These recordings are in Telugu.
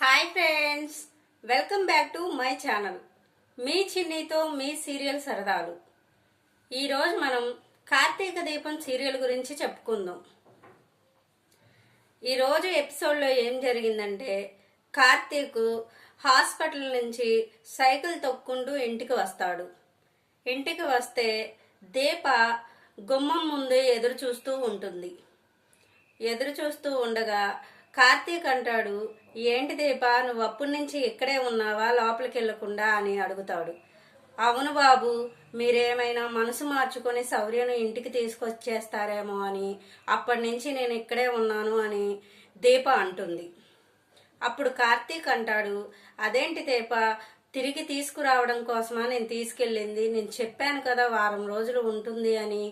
Hi friends welcome back to my channel. మీ చిన్నితో మీ సీరియల్ సరదాలు. ఈరోజు మనం కార్తీక దీపం సీరియల్ గురించి చెప్పుకుందాం. ఈరోజు ఎపిసోడ్లో ఏం జరిగిందంటే కార్తీక్ హాస్పిటల్ నుంచి సైకిల్ తొక్కుంటూ ఇంటికి వస్తాడు. ఇంటికి వస్తే దీప గుమ్మం ముందు ఎదురు చూస్తూ ఉంటుంది. ఎదురు చూస్తూ ఉండగా కార్తీక్ అంటాడు ఏంటి దీప నువ్వు అప్పటి నుంచి ఇక్కడే ఉన్నావా? లోపలికి వెళ్ళకుండా అని అడుగుతాడు. అవును బాబు మీరేమైనా మనసు మార్చుకొని శౌర్యను ఇంటికి తీసుకొచ్చేస్తారేమో అని అప్పటి నుంచి నేను ఇక్కడే ఉన్నాను అని దీప అంటుంది. అప్పుడు కార్తీక్ అంటాడు అదేంటి దీప తిరిగి తీసుకురావడం కోసమా నేను తీసుకెళ్ళింది? నేను చెప్పాను కదా వారం రోజులు ఉంటుంది అని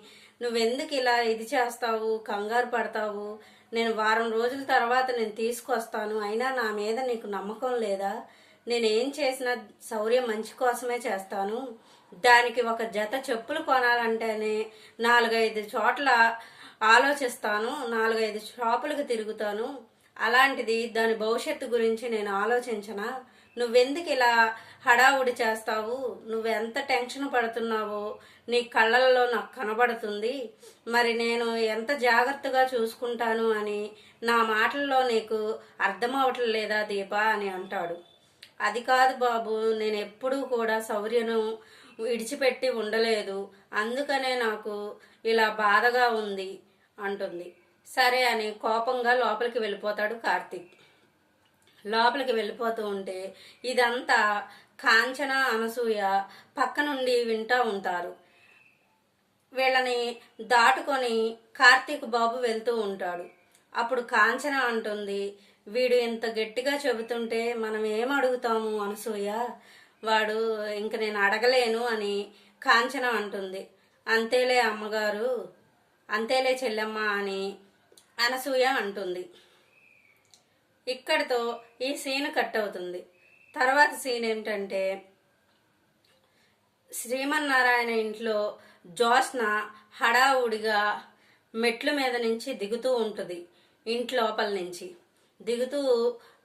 నువ్వెందుకు ఇలా ఇది చేస్తావు? కంగారు పడతావు? నేను వారం రోజుల తర్వాత నేను తీసుకొస్తాను. అయినా నా మీద నీకు నమ్మకం లేదా? నేను ఏం చేసినా శౌర్య మంచి కోసమే చేస్తాను. దానికి ఒక జత చెప్పులు కొనాలంటేనే నాలుగైదు చోట్ల ఆలోచిస్తాను. నాలుగైదు షాపులకు తిరుగుతాను. అలాంటిది దాని భవిష్యత్తు గురించి నేను ఆలోచించనా? నువ్వెందుకు ఇలా హడావుడి చేస్తావు? నువ్వెంత టెన్షన్ పడుతున్నావో నీ కళ్ళల్లో నాకు కనబడుతుంది. మరి నేను ఎంత జాగ్రత్తగా చూసుకుంటాను అని నా మాటల్లో నీకు అర్థమవటం లేదా దీప అని అంటాడు. అది కాదు బాబు నేను ఎప్పుడూ కూడా శౌర్యను విడిచిపెట్టి ఉండలేదు. అందుకనే నాకు ఇలా బాధగా ఉంది అంటుంది. సరే అని కోపంగా లోపలికి వెళ్ళిపోతాడు కార్తీక్. లోపలికి వెళ్ళిపోతూ ఉంటే ఇదంతా కాంచన అనసూయ పక్క నుండి వింటూ ఉంటారు. వీళ్ళని దాటుకొని కార్తీక్ బాబు వెళ్తూ ఉంటాడు. అప్పుడు కాంచన అంటుంది వీడు ఇంత గట్టిగా చెబుతుంటే మనం ఏం అడుగుతాము అనసూయ? వాడు ఇంక నేను అడగలేను అని కాంచన అంటుంది. అంతేలే అమ్మగారు అంతేలే చెల్లెమ్మ అని అనసూయ అంటుంది. ఇక్కడితో ఈ సీన్ కట్ అవుతుంది తర్వాత సీన్ ఏంటంటే శ్రీమన్నారాయణ ఇంట్లో జోస్న హడావుడిగా మెట్ల మీద నుంచి దిగుతూ ఉంటుంది ఇంట్లోపల నుంచి. దిగుతూ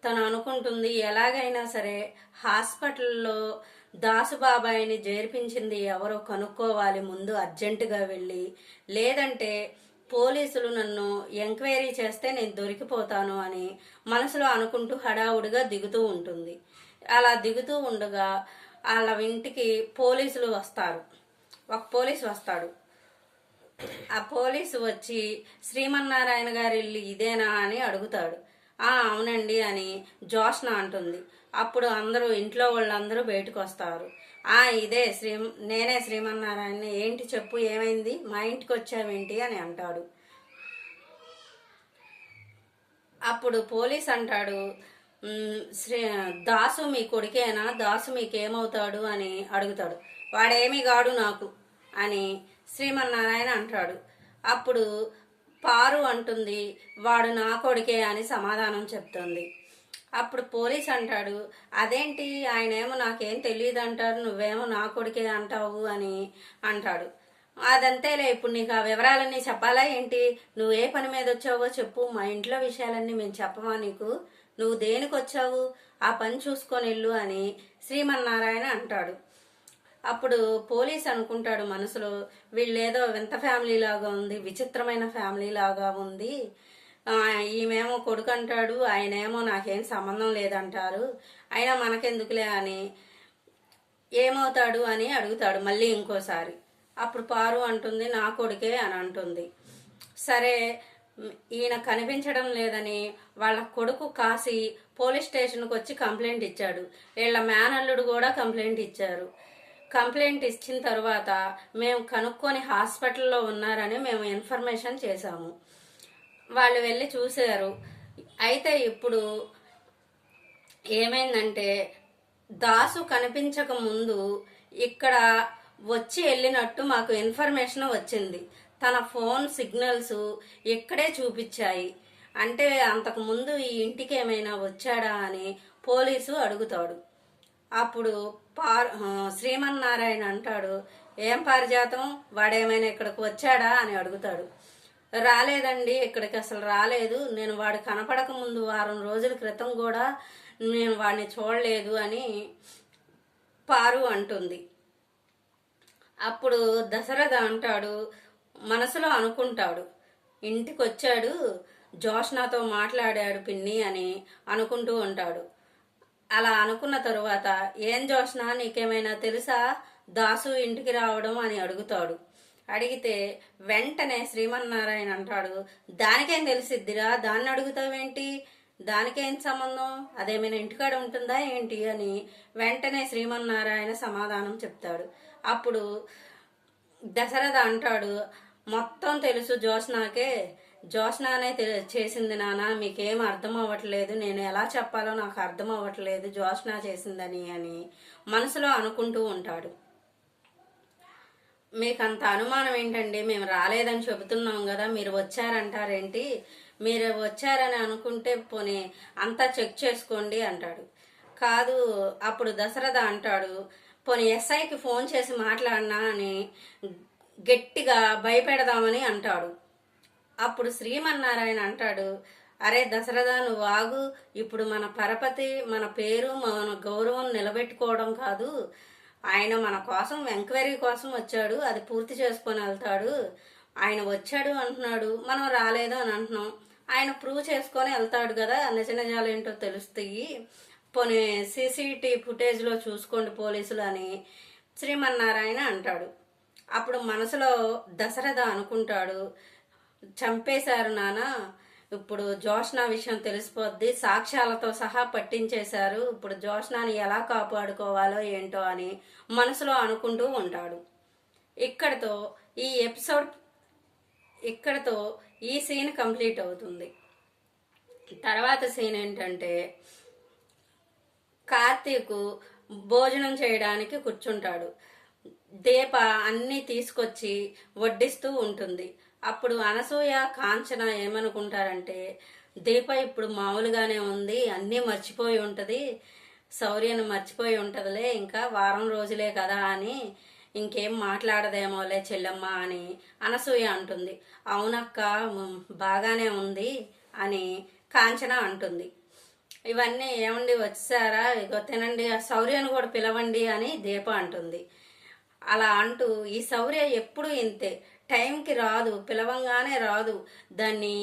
తను అనుకుంటుంది ఎలాగైనా సరే హాస్పిటల్లో దాసుబాబాయిని చేర్పించింది ఎవరో కనుక్కోవాలి ముందు అర్జెంటుగా వెళ్ళి. లేదంటే పోలీసులు నన్ను ఎంక్వైరీ చేస్తే నేను దొరికిపోతాను అని మనసులో అనుకుంటూ హడావుడిగా దిగుతూ ఉంటుంది. అలా దిగుతూ ఉండగా వాళ్ళ ఇంటికి పోలీసులు వస్తారు. ఒక పోలీసు వస్తాడు. ఆ పోలీసు వచ్చి శ్రీమన్నారాయణ గారి ఇల్లు ఇదేనా? అని అడుగుతాడు. ఆ అవునండి అని జోష్న అంటుంది. అప్పుడు అందరూ ఇంట్లో వాళ్ళందరూ బయటకు వస్తారు. ఇదే శ్రీ నేనే శ్రీమన్నారాయణ ఏంటి చెప్పు ఏమైంది? మా ఇంటికి వచ్చావేంటి అని అంటాడు. అప్పుడు పోలీస్ అంటాడు శ్రీ దాసు మీ కొడుకేనా? దాసు మీకేమవుతాడు? అని అడుగుతాడు. వాడేమి గాడు నాకు అని శ్రీమన్నారాయణ అంటాడు. అప్పుడు పారు అంటుంది వాడు నా కొడుకే అని సమాధానం చెప్తుంది. అప్పుడు పోలీస్ అంటాడు అదేంటి? ఆయనేమో నాకేం తెలియదు అంటారు నువ్వేమో నా కొడుకే అంటావు అని అంటాడు. అదంతేలే ఇప్పుడు నీకు ఆ వివరాలన్నీ చెప్పాలా ఏంటి? నువ్వు ఏ పని మీద వచ్చావో చెప్పు మా ఇంట్లో విషయాలన్నీ మేము చెప్పమా నీకు? నువ్వు దేనికి వచ్చావు? ఆ పని చూసుకొని వెళ్ళు అని శ్రీమన్నారాయణ అంటాడు. అప్పుడు పోలీస్ అనుకుంటాడు మనసులో వీళ్ళేదో వింత ఫ్యామిలీ లాగా ఉంది విచిత్రమైన ఫ్యామిలీ లాగా ఉంది ఈమెమో కొడుకు అంటాడు ఆయనేమో నాకేం సంబంధం లేదంటారు. అయినా మనకెందుకులే అని ఏమవుతాడు అని అడుగుతాడు మళ్ళీ ఇంకోసారి. అప్పుడు పారు అంటుంది నా కొడుకే అని అంటుంది. సరే ఈయన కనిపించడం లేదని వాళ్ళ కొడుకు కాసి పోలీస్ స్టేషన్కి వచ్చి కంప్లైంట్ ఇచ్చాడు. వీళ్ళ మేనల్లుడు కూడా కంప్లైంట్ ఇచ్చారు. కంప్లైంట్ ఇచ్చిన తర్వాత మేము కనుక్కొని హాస్పిటల్లో ఉన్నారని మేము ఇన్ఫర్మేషన్ చేశాము. వాళ్ళు వెళ్ళి చూశారు. అయితే ఇప్పుడు ఏమైందంటే దాసు కనిపించక ముందు ఇక్కడ వచ్చి వెళ్ళినట్టు మాకు ఇన్ఫర్మేషన్ వచ్చింది. తన ఫోన్ సిగ్నల్స్ ఇక్కడే చూపించాయి. అంటే అంతకుముందు ఈ ఇంటికి ఏమైనా వచ్చాడా అని పోలీసు అడుగుతాడు. అప్పుడు పార్ శ్రీమన్నారాయణ అంటాడు ఏం పారిజాతం? వాడేమైనా ఇక్కడికి వచ్చాడా? అని అడుగుతాడు. రాలేదండి ఇక్కడికి అసలు రాలేదు. నేను వాడు కనపడక ముందు వారం రోజుల క్రితం కూడా నేను వాడిని చూడలేదు అని పారు అంటుంది. అప్పుడు దశరథ అంటాడు మనసులో అనుకుంటాడు ఇంటికి వచ్చాడు జోష్నాతో మాట్లాడాడు పిన్ని అని అనుకుంటూ ఉంటాడు. అలా అనుకున్న తరువాత ఏం జోష్నా నీకేమైనా తెలుసా? దాసు ఇంటికి రావడం అని అడుగుతాడు. అడిగితే వెంటనే శ్రీమన్నారాయణ అంటాడు దానికేం తెలిసిద్దిరా? దాన్ని అడుగుతావేంటి? దానికేం సంబంధం? అదేమైనా ఇంటికాడ ఉంటుందా ఏంటి? అని వెంటనే శ్రీమన్నారాయణ సమాధానం చెప్తాడు. అప్పుడు దశరథ అంటాడు మొత్తం తెలుసు జోష్నాకే జోష్నానే తె- చేసింది నాన్న మీకేం అర్థం అవ్వట్లేదు. నేను ఎలా చెప్పాలో నాకు అర్థం అవ్వట్లేదు జోష్నా చేసిందని అని మనసులో అనుకుంటూ ఉంటాడు. మీకు అంత అనుమానం ఏంటండి? మేము రాలేదని చెబుతున్నాం కదా మీరు వచ్చారంటారేంటి? మీరు వచ్చారని అనుకుంటే పోనీ అంతా చెక్ చేసుకోండి అంటాడు. కాదు అప్పుడు దశరథ అంటాడు పోనీ ఎస్ఐకి ఫోన్ చేసి మాట్లాడినా అని గట్టిగా భయపెడదామని అంటాడు. అప్పుడు శ్రీమన్నారాయణ అంటాడు అరే దశరథ నువ్వు ఆగు. ఇప్పుడు మన పరపతి మన పేరు మన గౌరవం నిలబెట్టుకోవడం కాదు. ఆయన మన కోసం ఎంక్వైరీ కోసం వచ్చాడు. అది పూర్తి చేసుకొని వెళ్తాడు. ఆయన వచ్చాడు అంటున్నాడు. మనం రాలేదు అని అంటున్నాం. ఆయన ప్రూవ్ చేసుకొని వెళ్తాడు కదా. నిజ నిజాలు ఏంటో తెలుస్తాయి. పోనీ సీసీటీ ఫుటేజ్లో చూసుకోండి పోలీసులు అని శ్రీమన్నారాయణ అంటాడు. అప్పుడు మనసులో దశరథ అనుకుంటాడు. చంపేశారు నాన్న. ఇప్పుడు జోష్నా విషయం తెలిసిపోద్ది. సాక్ష్యాలతో సహా పట్టించేశారు. ఇప్పుడు జోష్నాని ఎలా కాపాడుకోవాలో ఏంటో అని మనసులో అనుకుంటూ ఉంటాడు. ఇక్కడతో ఈ ఎపిసోడ్ ఇక్కడతో ఈ సీన్ కంప్లీట్ అవుతుంది. తర్వాత సీన్ ఏంటంటే కార్తీక్ భోజనం చేయడానికి కూర్చుంటాడు. దీప అన్నీ తీసుకొచ్చి వడ్డిస్తూ ఉంటుంది. అప్పుడు అనసూయ కాంచన ఏమనుకుంటారంటే దీప ఇప్పుడు మామూలుగానే ఉంది అన్నీ మర్చిపోయి ఉంటుంది శౌర్యను మర్చిపోయి ఉంటుందిలే ఇంకా వారం రోజులే కదా అని ఇంకేం మాట్లాడదేమోలే చెల్లెమ్మ అని అనసూయ అంటుంది. అవునక్క బాగానే ఉంది అని కాంచన అంటుంది. ఇవన్నీ ఏమండి వచ్చారా ఇగో తినండి ఆ శౌర్యను కూడా పిలవండి అని దీప అంటుంది. అలా అంటూ ఈ శౌర్య ఎప్పుడు ఇంతే. టైంకి రాదు పిలవంగానే రాదు. దాన్ని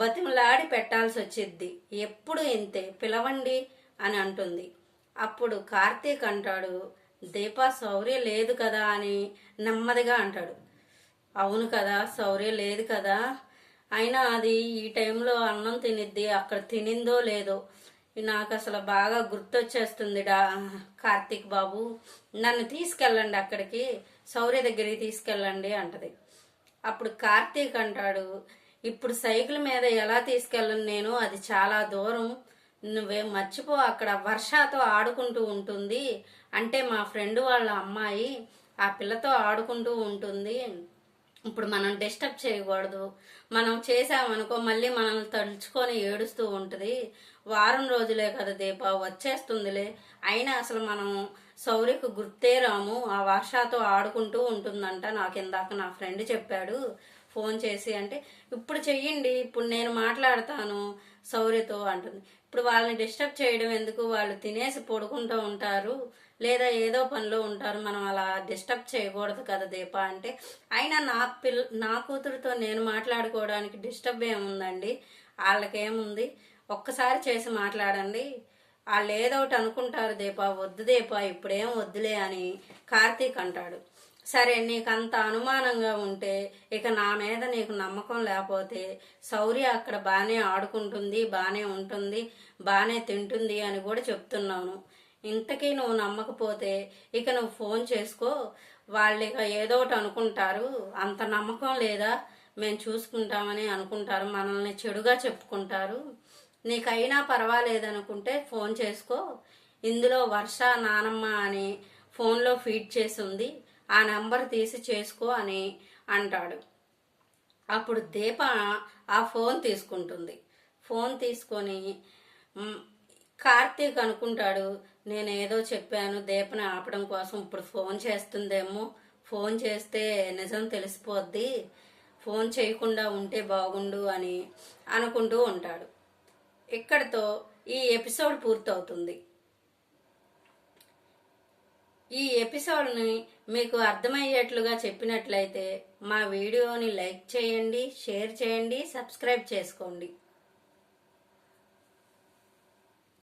బతిమలాడి పెట్టాల్సి వచ్చిద్ది ఎప్పుడు ఇంతే పిలవండి అని అంటుంది. అప్పుడు కార్తీక్ అంటాడు దీప శౌర్య లేదు కదా అని నెమ్మదిగా అంటాడు. అవును కదా శౌర్య లేదు కదా. అయినా అది ఈ టైంలో అన్నం తినిద్ది అక్కడ తినిందో లేదో. నాకు అసలు బాగా గుర్తొచ్చేస్తుంది డా కార్తీక్ బాబు. నన్ను తీసుకెళ్ళండి అక్కడికి శౌర్య దగ్గరికి తీసుకెళ్ళండి అంటది. అప్పుడు కార్తీక్ అంటాడు ఇప్పుడు సైకిల్ మీద ఎలా తీసుకెళ్ళను నేను? అది చాలా దూరం. నువ్వేం మర్చిపో అక్కడ వర్షాతో ఆడుకుంటూ ఉంటుంది. అంటే మా ఫ్రెండ్ వాళ్ళ అమ్మాయి ఆ పిల్లతో ఆడుకుంటూ ఉంటుంది. ఇప్పుడు మనం డిస్టర్బ్ చేయకూడదు. మనం చేసామనుకో మళ్ళీ మనల్ని తలుచుకొని ఏడుస్తూ ఉంటుంది. వారం రోజులే కదా దీప వచ్చేస్తుందిలే. అయినా అసలు మనం సౌర్యకు గుర్తే రాము ఆ వర్షాతో ఆడుకుంటూ ఉంటుందంట నాకు ఇందాక నా ఫ్రెండ్ చెప్పాడు ఫోన్ చేసి అంటే ఇప్పుడు చెయ్యండి ఇప్పుడు నేను మాట్లాడతాను సౌర్యతో అంటుంది. ఇప్పుడు వాళ్ళని డిస్టర్బ్ చేయడం ఎందుకు? వాళ్ళు తినేసి పడుకుంటూ ఉంటారు లేదా ఏదో పనిలో ఉంటారు మనం అలా డిస్టర్బ్ చేయకూడదు కదా దీప అంటే అయినా నా పిల్ల నా కూతురుతో నేను మాట్లాడుకోవడానికి డిస్టర్బ్ ఏముందండి? వాళ్ళకేముంది? ఒక్కసారి చేసి మాట్లాడండి వాళ్ళు ఏదో ఒకటి అనుకుంటారు దీపా వద్దు దీపా ఇప్పుడేం వద్దులే అని కార్తీక్ అంటాడు. సరే నీకు అంత అనుమానంగా ఉంటే ఇక నా మీద నీకు నమ్మకం లేకపోతే శౌర్య అక్కడ బాగానే ఆడుకుంటుంది బాగానే ఉంటుంది బాగానే తింటుంది అని కూడా చెప్తున్నాను. ఇంతకీ నువ్వు నమ్మకపోతే ఇక నువ్వు ఫోన్ చేసుకో. వాళ్ళు ఇక ఏదో ఒకటి అనుకుంటారు. అంత నమ్మకం లేదా? మేము చూసుకుంటామని అనుకుంటారు. మనల్ని చెడుగా చెప్పుకుంటారు. నీకైనా పర్వాలేదనుకుంటే ఫోన్ చేసుకో. ఇందులో వర్ష నానమ్మ అని ఫోన్లో ఫీడ్ చేసి ఉంది ఆ నెంబర్ తీసి చేసుకో అని అంటాడు. అప్పుడు దీప ఆ ఫోన్ తీసుకుంటుంది. ఫోన్ తీసుకొని కార్తీక్ అనుకుంటాడు. నేను ఏదో చెప్పాను. దీపని ఆపడం కోసం ఇప్పుడు ఫోన్ చేస్తుందేమో. ఫోన్ చేస్తే నిజం తెలిసిపోద్ది. ఫోన్ చేయకుండా ఉంటే బాగుండు అని అనుకుంటూ ఉంటాడు. ఇక్కడితో ఈ ఎపిసోడ్ పూర్తవుతుంది? ఈ ఎపిసోడ్ని మీకు అర్థమయ్యేట్లుగా చెప్పినట్లయితే మా వీడియోని లైక్ చేయండి షేర్ చేయండి సబ్స్క్రైబ్ చేసుకోండి.